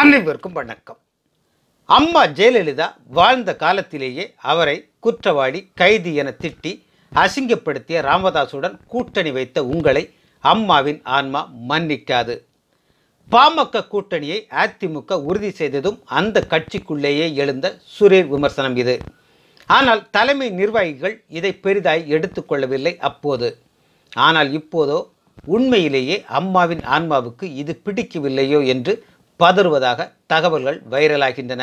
அனைவருக்கும் வணக்கம். அம்மா ஜெயலலிதா வாழ்ந்த காலத்திலேயே அவரை குற்றவாளி கைதி என திட்டி அசிங்கப்படுத்திய ராமதாசுடன் கூட்டணி வைத்த உங்களை அம்மாவின் ஆன்மா மன்னிக்காது. பாமக கூட்டணியை அதிமுக உறுதி செய்ததும் அந்த கட்சிக்குள்ளேயே எழுந்த சுரேர் விமர்சனம் இது. ஆனால் தலைமை நிர்வாகிகள் இதை பெரிதாய் எடுத்துக்கொள்ளவில்லை அப்போது. ஆனால் இப்போதோ உண்மையிலேயே அம்மாவின் ஆன்மாவுக்கு இது பிடிக்கவில்லையோ என்று பதறுவதாக தகவல்கள் வைரலாகின்றன.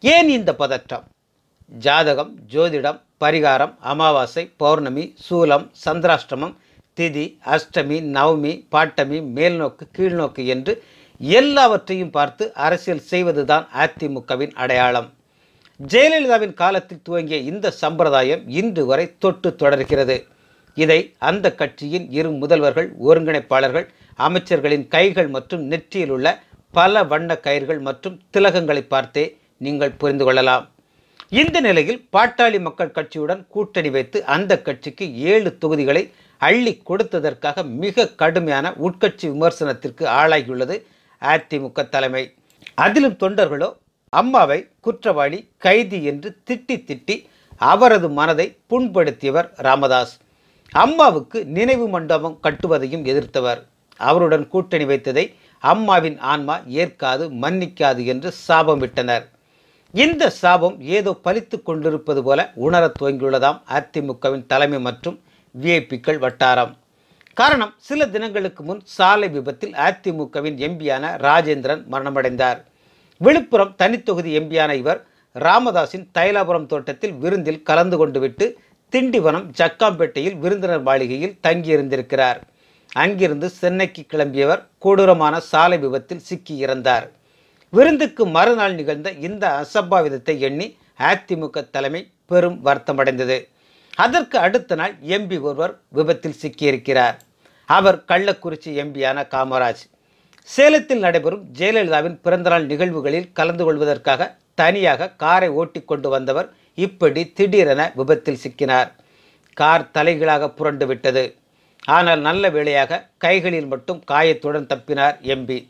ஏன் இந்த பதற்றம்? ஜாதகம் ஜோதிடம் பரிகாரம் அமாவாசை பௌர்ணமி சூலம் சந்திராஷ்டமம் திதி அஷ்டமி நவமி பாட்டமி மேல்நோக்கு கீழ்நோக்கு என்று எல்லாவற்றையும் பார்த்து அரசியல் செய்வதுதான் அதிமுகவின் அடையாளம். ஜெயலலிதாவின் காலத்தில் துவங்கிய இந்த சம்பிரதாயம் இன்று வரை தொட்டு தொடர்கிறது. இதை அந்த கட்சியின் இரு முதல்வர்கள் ஒருங்கிணைப்பாளர்கள் அமைச்சர்களின் கைகள் மற்றும் நெற்றியில் உள்ள பல வண்ண கயிர்கள் மற்றும் திலகங்களை பார்த்தே நீங்கள் புரிந்து கொள்ளலாம். இந்த நிலையில் பாட்டாளி மக்கள் கட்சியுடன் கூட்டணி வைத்து அந்த கட்சிக்கு ஏழு தொகுதிகளை அள்ளி கொடுத்ததற்காக மிக கடுமையான உட்கட்சி விமர்சனத்திற்கு ஆளாகியுள்ளது அதிமுக தலைமை. அதிலும் தொண்டர்களோ அம்மாவை குற்றவாளி கைதி என்று திட்டி திட்டி அவரது மனதை புண்படுத்தியவர் ராமதாஸ். அம்மாவுக்கு நினைவு மண்டபம் கட்டுவதையும் எதிர்த்தவர். அவருடன் கூட்டணி வைத்ததை அம்மாவின் ஆன்மா ஏற்காது மன்னிக்காது என்று சாபம் விட்டனர். இந்த சாபம் ஏதோ பலித்து கொண்டிருப்பது போல உணரத் துவங்கியுள்ளதாம் அதிமுகவின் தலைமை மற்றும் விஐபிக்கள் வட்டாரம். காரணம் சில தினங்களுக்கு முன் சாலை விபத்தில் அதிமுகவின் எம்பியான ராஜேந்திரன் மரணமடைந்தார். விழுப்புரம் தனித்தொகுதி எம்பியான இவர் ராமதாஸின் தைலாபுரம் தோட்டத்தில் விருந்தில் கலந்து கொண்டு விட்டு திண்டிவனம் ஜக்காம்பேட்டையில் விருந்தினர் மாளிகையில் தங்கியிருந்திருக்கிறார். அங்கிருந்து சென்னைக்கு கிளம்பியவர் கொடூரமான சாலை விபத்தில் சிக்கி இறந்தார். விருந்துக்கு மறுநாள் நிகழ்ந்த இந்த அசம்பாவிதத்தை எண்ணி அதிமுக தலைமை பெரும் வருத்தமடைந்தது. அதற்கு அடுத்த நாள் எம்பி ஒருவர் விபத்தில் சிக்கியிருக்கிறார். அவர் கள்ளக்குறிச்சி எம்பியான காமராஜ். சேலத்தில் நடைபெறும் ஜெயலலிதாவின் பிறந்தநாள் நிகழ்வுகளில் கலந்து கொள்வதற்காக தனியாக காரை ஓட்டி கொண்டு வந்தவர் இப்படி திடீரென விபத்தில் சிக்கினார். கார் தலைகளாக புரண்டு விட்டது. ஆனால் நல்ல வேளையாக கைகளில் மட்டும் காயத்துடன் தப்பினார் எம்பி.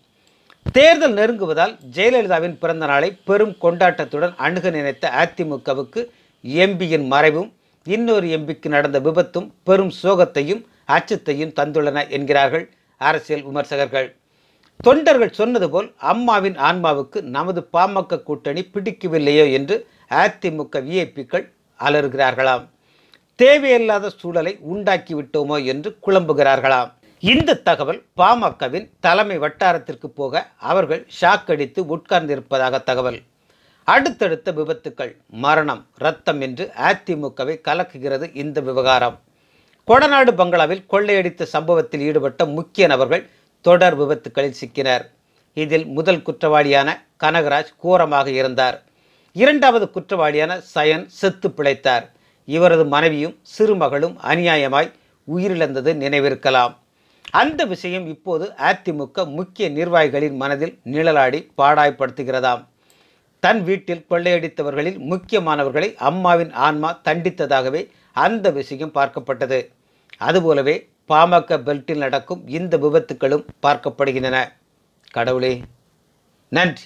தேர்தல் நெருங்குவதால் ஜெயலலிதாவின் பிறந்த நாளை பெரும் கொண்டாட்டத்துடன் அணுக நினைத்த அதிமுகவுக்கு எம்பியின் மறைவும் இன்னொரு எம்பிக்கு நடந்த விபத்தும் பெரும் சோகத்தையும் அச்சத்தையும் தந்துள்ளன என்கிறார்கள் அரசியல் விமர்சகர்கள். தொண்டர்கள் சொன்னது போல் அம்மாவின் ஆன்மாவுக்கு நமது பாமக கூட்டணி பிடிக்கவில்லையோ என்று அதிமுக விஐபிக்கள் அலறுகிறார்களாம். தேவையில்லாத சூழலை உண்டாக்கி விட்டோமோ என்று குழம்புகிறார்களாம். இந்த தகவல் பாமகவின் தலைமை வட்டாரத்திற்கு போக அவர்கள் ஷாக் அடித்து உட்கார்ந்திருப்பதாக தகவல். அடுத்தடுத்த விபத்துக்கள் மரணம் ரத்தம் என்று அதிமுகவை கலக்குகிறது இந்த விவகாரம். கொடநாடு பங்களாவில் கொள்ளையடித்த சம்பவத்தில் ஈடுபட்ட முக்கிய நபர்கள் தொடர் விபத்துக்களில் சிக்கினர். இதில் முதல் குற்றவாளியான கனகராஜ் கோரமாக இருந்தார். இரண்டாவது குற்றவாளியான சயன் செத்து பிழைத்தார். இவரது மனைவியும் சிறுமகளும் அநியாயமாய் உயிரிழந்தது நினைவிருக்கலாம். அந்த விஷயம் இப்போது அதிமுக முக்கிய நிர்வாகிகளின் மனதில் நிழலாடி பாடாய்ப்படுத்துகிறதாம். தன் வீட்டில் கொள்ளையடித்தவர்களில் முக்கியமானவர்களை அம்மாவின் ஆன்மா தண்டித்ததாகவே அந்த விஷயம் பார்க்கப்பட்டது. அதுபோலவே பாமக பெல்ட்டில் நடக்கும் இந்த விபத்துக்களும் பார்க்கப்படுகின்றன. கடவுளே. நன்றி.